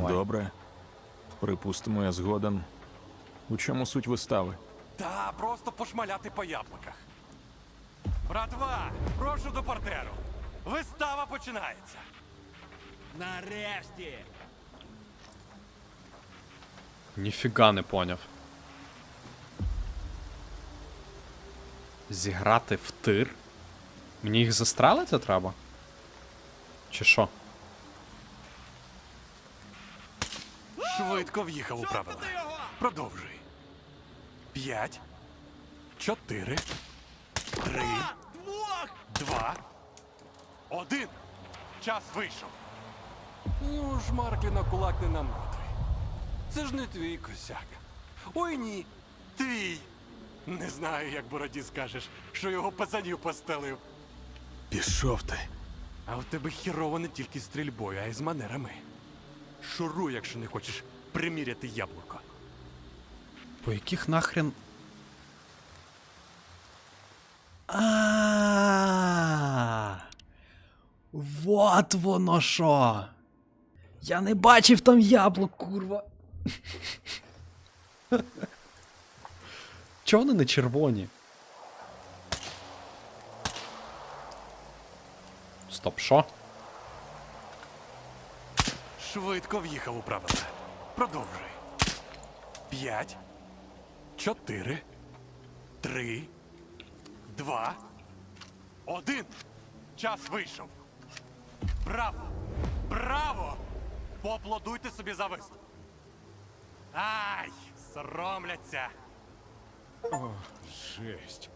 давай. Добре. Припустимо, я згоден. У чому суть вистави? Та просто пошмаляти по яблуках. Братва, прошу до портеру. Вистава починається. Нарешті! Ніфіга не поняв. Зіграти в тир? Мені їх застрелити треба? Чи що? Швидко в'їхав у правила. Продовжуй. П'ять, чотири, три, два, один. Час вийшов. Ну ж, Маркліна кулак не намотуй. Це ж не твій косяк. Ой ні, твій. Не знаю, як бороді скажеш, що його пацанів постелив. Пішов ти. А в тебе хірово не тільки стрільбою, а й з манерами. Шуруй, якщо не хочеш приміряти яблуко. По яких нахрен. А. Вот воно що. Я не бачив там яблук, курва. Чого вони не червоні? Стоп, що? Швидко в'їхав у правила. Продовжуй. П'ять, чотири, три, два, один. Час вийшов. Браво! Браво! Поаплодуйте собі за виступ. Ай! Соромляться. Жесть.